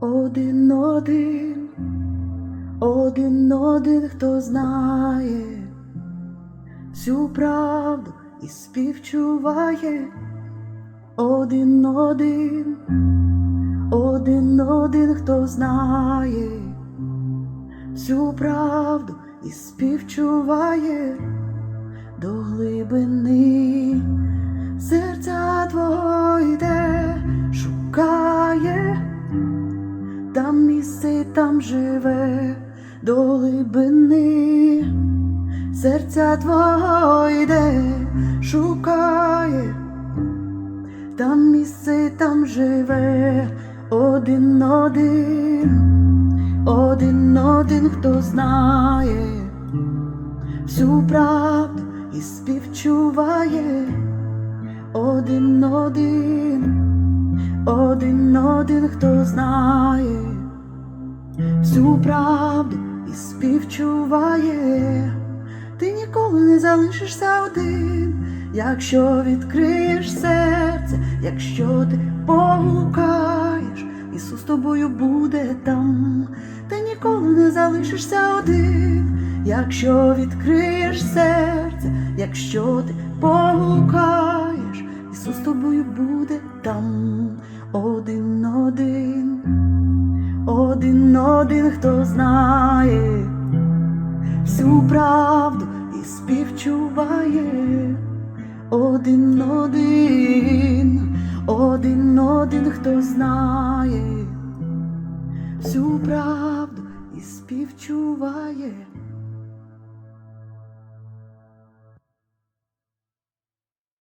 Один один, один один, хто знає всю правду і співчуває. Один один, один один, хто знає всю правду і співчуває до глибини там там живе до глибини, серця твого йде, шукає, там місце, там живе один один, один один, хто знає всю правду і співчуває. Один один, один один, хто знає всю правду і співчуває, ти ніколи не залишишся один, якщо відкриєш серце, якщо ти погукаєш, Ісус тобою буде там, ти ніколи не залишишся один, якщо відкриєш серце, якщо ти погукаєш, Ісус тобою буде там. Один один, один один, хто знає всю правду і співчуває. Один один, один один, хто знає всю правду і співчуває.